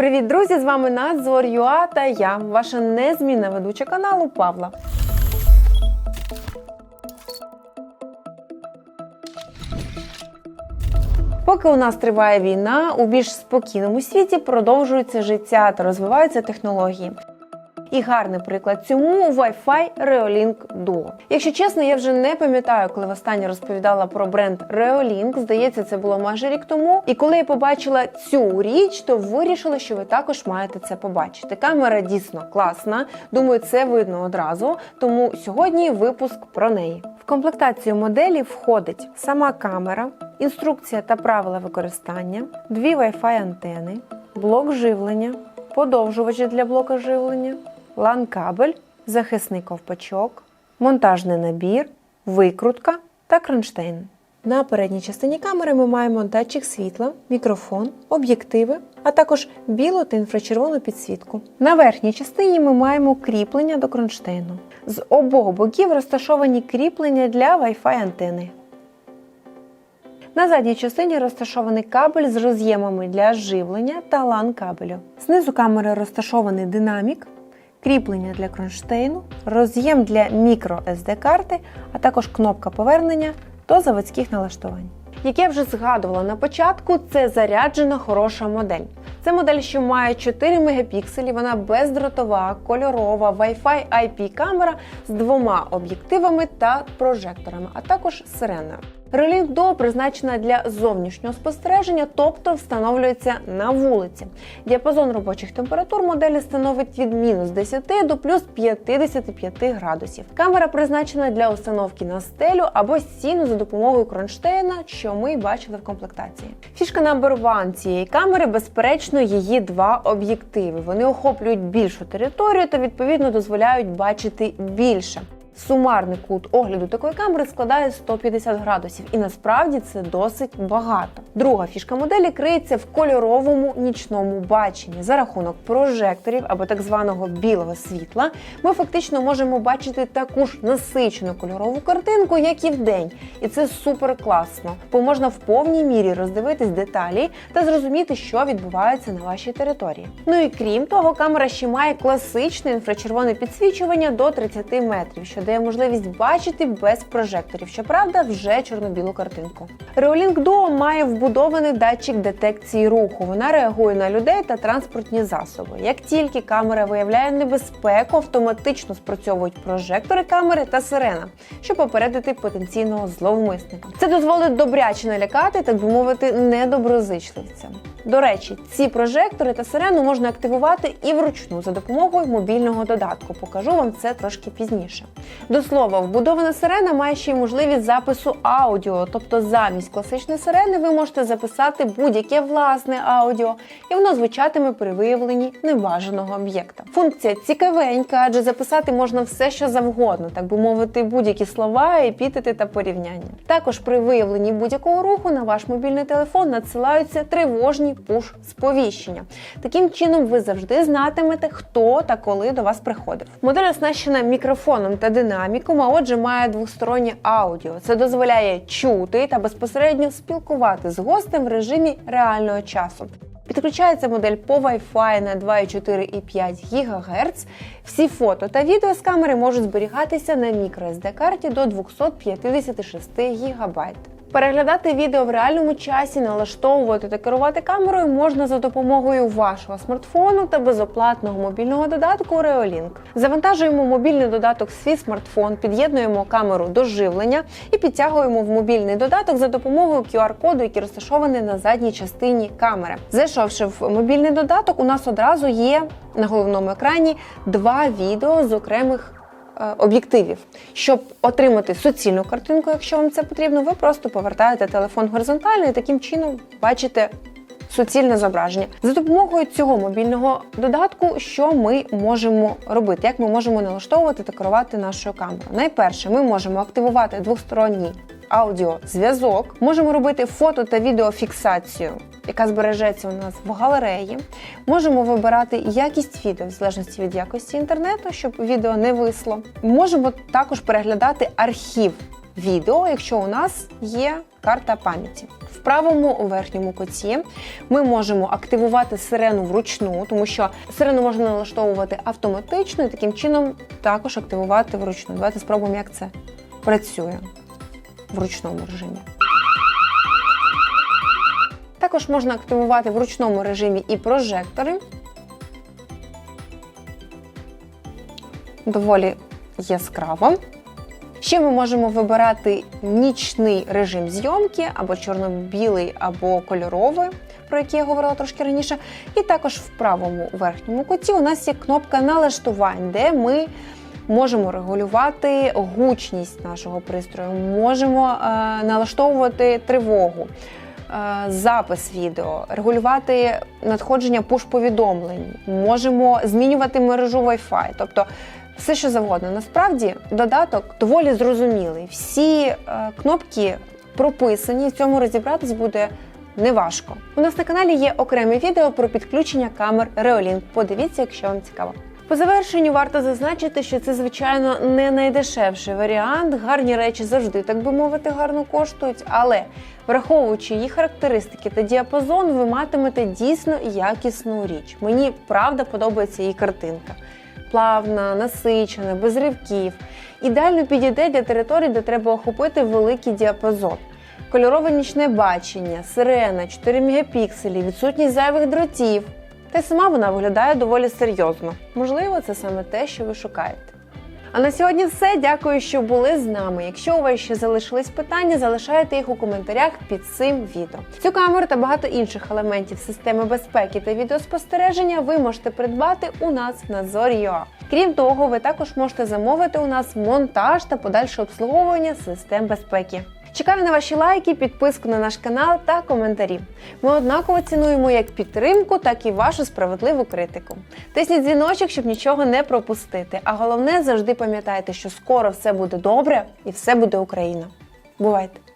Привіт, друзі! З вами Надзор ЮА та я, ваша незмінна ведуча каналу Павла. Поки у нас триває війна, у більш спокійному світі продовжується життя та розвиваються технології. І гарний приклад цьому Wi-Fi Reolink Duo. Якщо чесно, я вже не пам'ятаю, коли востаннє розповідала про бренд Reolink. Здається, це було майже рік тому. І коли я побачила цю річ, то вирішила, що ви також маєте це побачити. Камера дійсно класна. Думаю, це видно одразу. Тому сьогодні випуск про неї. В комплектацію моделі входить сама камера, інструкція та правила використання, дві Wi-Fi антени, блок живлення, подовжувачі для блока живлення, LAN-кабель, захисний ковпачок, монтажний набір, викрутка та кронштейн. На передній частині камери ми маємо датчик світла, мікрофон, об'єктиви, а також білу та інфрачервону підсвітку. На верхній частині ми маємо кріплення до кронштейну. З обох боків розташовані кріплення для Wi-Fi антени. На задній частині розташований кабель з роз'ємами для живлення та LAN кабелю. Знизу камери розташований динамік, кріплення для кронштейну, роз'єм для мікро SD карти, а також кнопка повернення до заводських налаштувань. Як я вже згадувала на початку, це заряджена хороша модель. Це модель, що має 4 мегапікселі, вона бездротова, кольорова, Wi-Fi IP камера з двома об'єктивами та прожекторами, а також сиреною. Relink Duo призначена для зовнішнього спостереження, тобто встановлюється на вулиці. Діапазон робочих температур моделі становить від мінус 10 до плюс 55 градусів. Камера призначена для установки на стелю або стіну за допомогою кронштейна, що ми бачили в комплектації. Фішка number one цієї камери, безперечно, її два об'єктиви. Вони охоплюють більшу територію та відповідно дозволяють бачити більше. Сумарний кут огляду такої камери складає 150 градусів, і насправді це досить багато. Друга фішка моделі криється в кольоровому нічному баченні. За рахунок прожекторів або так званого білого світла, ми фактично можемо бачити таку ж насичену кольорову картинку, як і вдень. І це супер класно, бо можна в повній мірі роздивитись деталі та зрозуміти, що відбувається на вашій території. Ну і крім того, камера ще має класичне інфрачервоне підсвічування до 30 метрів, що дає можливість бачити без прожекторів, щоправда, вже чорно-білу картинку. Reolink Duo має вбудований датчик детекції руху. Вона реагує на людей та транспортні засоби. Як тільки камера виявляє небезпеку, автоматично спрацьовують прожектори камери та сирена, щоб попередити потенційного зловмисника. Це дозволить добряче налякати, так би мовити, недоброзичливцям. До речі, ці прожектори та сирену можна активувати і вручну за допомогою мобільного додатку. Покажу вам це трошки пізніше. До слова, вбудована сирена має ще й можливість запису аудіо, тобто замість класичної сирени ви можете записати будь-яке власне аудіо, і воно звучатиме при виявленні небажаного об'єкта. Функція цікавенька, адже записати можна все, що завгодно, так би мовити, будь-які слова, епітети та порівняння. Також при виявленні будь-якого руху на ваш мобільний телефон надсилаються тривожні пуш-сповіщення. Таким чином, ви завжди знатимете, хто та коли до вас приходив. Модель оснащена мікрофоном та динаміком, а отже, має двостороннє аудіо. Це дозволяє чути та безпосередньо спілкувати з гостем в режимі реального часу. Підключається модель по Wi-Fi на 2,4 і 5 ГГц. Всі фото та відео з камери можуть зберігатися на microSD карті до 256 ГБ. Переглядати відео в реальному часі, налаштовувати та керувати камерою можна за допомогою вашого смартфону та безоплатного мобільного додатку Reolink. Завантажуємо мобільний додаток свій смартфон, під'єднуємо камеру до живлення і підтягуємо в мобільний додаток за допомогою QR-коду, який розташований на задній частині камери. Зайшовши в мобільний додаток, у нас одразу є на головному екрані два відео з окремих об'єктивів. Щоб отримати суцільну картинку, якщо вам це потрібно, ви просто повертаєте телефон горизонтально і таким чином бачите. Суцільне зображення за допомогою цього мобільного додатку, що ми можемо робити, як ми можемо налаштовувати та керувати нашою камерою. Найперше, ми можемо активувати двосторонній аудіозв'язок, можемо робити фото та відеофіксацію, яка збережеться у нас в галереї. Можемо вибирати якість відео в залежності від якості інтернету, щоб відео не висло. Можемо також переглядати архів відео, якщо у нас є карта пам'яті. В правому верхньому куті ми можемо активувати сирену вручну, тому що сирену можна налаштовувати автоматично і таким чином також активувати вручну. Давайте спробуємо, як це працює в ручному режимі. Також можна активувати в ручному режимі і прожектори. Доволі яскраво. Ще ми можемо вибирати нічний режим зйомки, або чорно-білий, або кольоровий, про який я говорила трошки раніше. І також в правому верхньому куті у нас є кнопка налаштувань, де ми можемо регулювати гучність нашого пристрою, можемо е, налаштовувати тривогу. е, Запис відео, регулювати надходження пуш-повідомлень, можемо змінювати мережу Wi-Fi, тобто все, що завгодно. Насправді додаток доволі зрозумілий. Всі е, кнопки прописані, в цьому розібратись буде неважко. У нас на каналі є окреме відео про підключення камер Reolink. Подивіться, якщо вам цікаво. По завершенню варто зазначити, що це, звичайно, не найдешевший варіант. Гарні речі завжди, так би мовити, гарно коштують, але враховуючи їх характеристики та діапазон, ви матимете дійсно якісну річ. Мені правда подобається її картинка плавна, насичена, без ривків. Ідеально підійде для територій, де треба охопити великий діапазон. Кольорове нічне бачення, сирена, 4 мегапікселі, відсутність зайвих дротів. Та й сама вона виглядає доволі серйозно. Можливо, це саме те, що ви шукаєте. А на сьогодні все. Дякую, що були з нами. Якщо у вас ще залишились питання, залишайте їх у коментарях під цим відео. Цю камеру та багато інших елементів системи безпеки та відеоспостереження ви можете придбати у нас на Зорі.ua. Крім того, ви також можете замовити у нас монтаж та подальше обслуговування систем безпеки. Чекаю на ваші лайки, підписку на наш канал та коментарі. Ми однаково цінуємо як підтримку, так і вашу справедливу критику. Тисніть дзвіночок, щоб нічого не пропустити. А головне завжди пам'ятайте, що скоро все буде добре і все буде Україна. Бувайте!